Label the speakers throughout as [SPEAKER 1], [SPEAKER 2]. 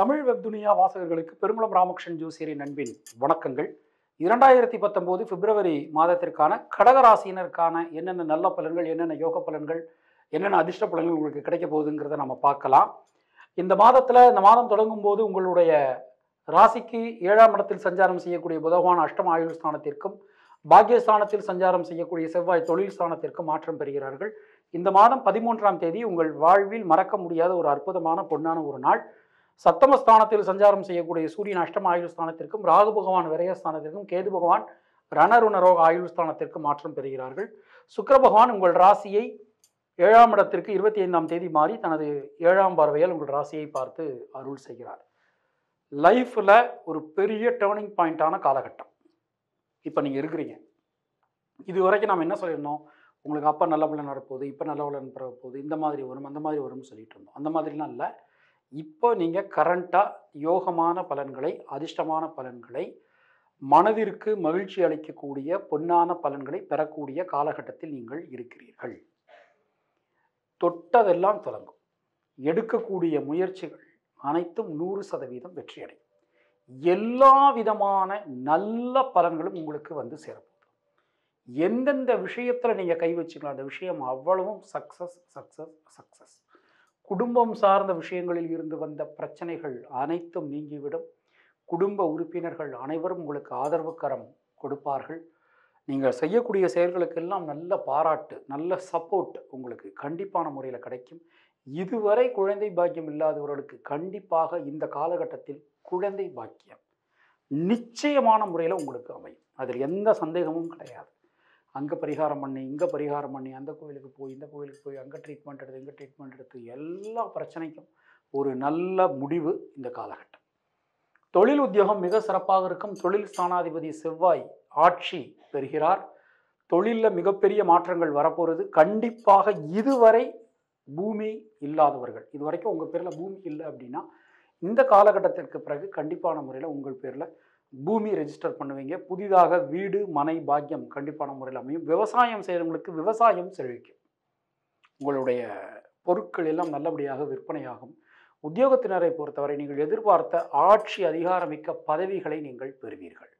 [SPEAKER 1] தமிழ் துனியா வாசகர்களுக்கு பெருமளம் ராமகிருஷ்ணன் ஜோசியரின் நண்பின் வணக்கங்கள். இரண்டாயிரத்தி பத்தொம்போது பிப்ரவரி மாதத்திற்கான கடகராசினருக்கான என்னென்ன நல்ல பலன்கள் என்னென்ன யோக பலன்கள் என்னென்ன அதிர்ஷ்ட பலன்கள் உங்களுக்கு கிடைக்க போகுதுங்கிறத நம்ம பார்க்கலாம். இந்த மாதத்தில் இந்த மாதம் தொடங்கும் போது உங்களுடைய ராசிக்கு ஏழாம் இடத்தில் சஞ்சாரம் செய்யக்கூடிய புதவான் அஷ்டம ஆயுள் ஸ்தானத்திற்கும் பாக்கியஸ்தானத்தில் சஞ்சாரம் செய்யக்கூடிய செவ்வாய் தொழில் ஸ்தானத்திற்கும் மாற்றம் பெறுகிறார்கள். இந்த மாதம் பதிமூன்றாம் தேதி உங்கள் வாழ்வில் மறக்க முடியாத ஒரு அற்புதமான பொன்னான ஒரு நாள். சத்தமஸ்தானத்தில் சஞ்சாரம் செய்யக்கூடிய சூரியன் அஷ்டம ஆயுள் ஸ்தானத்திற்கும் ராகு பகவான் விரயஸ்தானத்திற்கும் கேது பகவான் ரணருணரோக ஆயுள் ஸ்தானத்திற்கும் மாற்றம் பெறுகிறார்கள். சுக்கர பகவான் உங்கள் ராசியை ஏழாம் இடத்திற்கு இருபத்தி ஐந்தாம் தேதி மாறி தனது ஏழாம் பார்வையால் உங்கள் ராசியை பார்த்து அருள் செய்கிறார். லைஃப்பில் ஒரு பெரிய டேர்னிங் பாயிண்டான காலகட்டம். இப்போ நீங்கள் இருக்கிறீங்க. இது வரைக்கும் நாம் என்ன சொல்லியிருந்தோம்? உங்களுக்கு அப்போ நல்ல பலன் வரப்போகுது இப்போ நல்ல பலன் வரப்போகுது இந்த மாதிரி வரும் அந்த மாதிரி வரும்னு சொல்லிட்டு இருந்தோம். அந்த மாதிரிலாம் இல்லை. இப்போ நீங்கள் கரண்ட்டாக யோகமான பலன்களை அதிர்ஷ்டமான பலன்களை மனதிற்கு மகிழ்ச்சி அளிக்கக்கூடிய பொன்னான பலன்களை பெறக்கூடிய காலகட்டத்தில் நீங்கள் இருக்கிறீர்கள். தொட்டதெல்லாம் தொடங்கும். எடுக்கக்கூடிய முயற்சிகள் அனைத்தும் நூறு சதவீதம் வெற்றியடையும். எல்லா விதமான நல்ல பலன்களும் உங்களுக்கு வந்து சேரப்படும் எந்தெந்த விஷயத்தில் நீங்கள் கை வச்சுக்கலாம் அந்த விஷயம் அவ்வளவும் சக்ஸஸ் சக்ஸஸ் சக்ஸஸ் குடும்பம் சார்ந்த விஷயங்களில் இருந்து வந்த பிரச்சனைகள் அனைத்தும் நீங்கிவிடும். குடும்ப உறுப்பினர்கள் அனைவரும் உங்களுக்கு ஆதரவு கரம் கொடுப்பார்கள். நீங்கள் செய்யக்கூடிய செயல்களுக்கெல்லாம் நல்ல பாராட்டு நல்ல சப்போர்ட் உங்களுக்கு கண்டிப்பான முறையில் கிடைக்கும். இதுவரை குழந்தை பாக்கியம் இல்லாதவர்களுக்கு கண்டிப்பாக இந்த காலகட்டத்தில் குழந்தை பாக்கியம் நிச்சயமான முறையில் உங்களுக்கு அமையும். அதில் எந்த சந்தேகமும் கிடையாது. அங்கே பரிகாரம் பண்ணி இங்கே பரிகாரம் பண்ணி அந்த கோயிலுக்கு போய் இந்த கோயிலுக்கு போய் அங்கே ட்ரீட்மெண்ட் எடுத்து இங்கே ட்ரீட்மெண்ட் எடுத்து எல்லா பிரச்சனைக்கும் ஒரு நல்ல முடிவு இந்த காலகட்டம். தொழில் உத்தியோகம் மிக சிறப்பாக இருக்கும். தொழில் ஸ்தானாதிபதி செவ்வாய் ஆட்சி பெறுகிறார். தொழிலில் மிகப்பெரிய மாற்றங்கள் வரப்போகிறது கண்டிப்பாக இதுவரை பூமி இல்லாதவர்கள் இது வரைக்கும் உங்கள் பேரில் பூமி இல்லை அப்படின்னா இந்த காலகட்டத்திற்கு பிறகு கண்டிப்பான முறையில் உங்கள் பேரில் பூமி ரெஜிஸ்டர் பண்ணுவீங்க. புதிதாக வீடு மனை பாக்கியம் கண்டிப்பான முறையில் அமையும். விவசாயம் செய்கிறவங்களுக்கு விவசாயம் செழிக்கும் உங்களுடைய பொருட்கள் எல்லாம் நல்லபடியாக விற்பனையாகும். உத்தியோகத்தினரை பொறுத்தவரை நீங்கள் எதிர்பார்த்த ஆட்சி அதிகாரமிக்க பதவிகளை நீங்கள் பெறுவீர்கள்.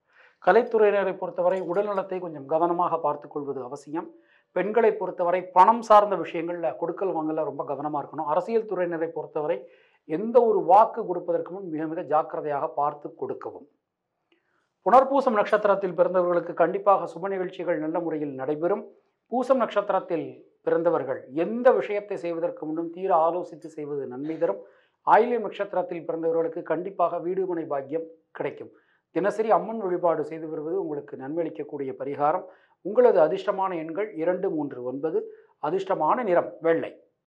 [SPEAKER 1] கலைத்துறையினரை பொறுத்தவரை உடல்நலத்தை கொஞ்சம் கவனமாக பார்த்துக்கொள்வது அவசியம். பெண்களை பொறுத்தவரை பணம் சார்ந்த விஷயங்களில் கொடுக்கல் வாங்கல ரொம்ப கவனமாக இருக்கணும். அரசியல் துறையினரை பொறுத்தவரை எந்த ஒரு வாக்கு கொடுப்பதற்கு முன் மிக மிக ஜாக்கிரதையாக பார்த்து கொடுக்கவும். புனர்பூசம் நட்சத்திரத்தில் பிறந்தவர்களுக்கு கண்டிப்பாக சுப நிகழ்ச்சிகள் நல்ல முறையில் நடைபெறும். பூசம் நட்சத்திரத்தில் பிறந்தவர்கள் எந்த விஷயத்தை செய்வதற்கு முன்னும் தீர ஆலோசித்து செய்வது நன்மை தரும். ஆயிலியம் நட்சத்திரத்தில் பிறந்தவர்களுக்கு கண்டிப்பாக வீடுமனை பாக்கியம் கிடைக்கும். தினசரி அம்மன் வழிபாடு செய்து வருவது உங்களுக்கு நன்மையளிக்கக்கூடிய பரிகாரம். உங்களது அதிர்ஷ்டமான எண்கள் இரண்டு மூன்று ஒன்பது. அதிர்ஷ்டமான நிறம் வெள்ளை.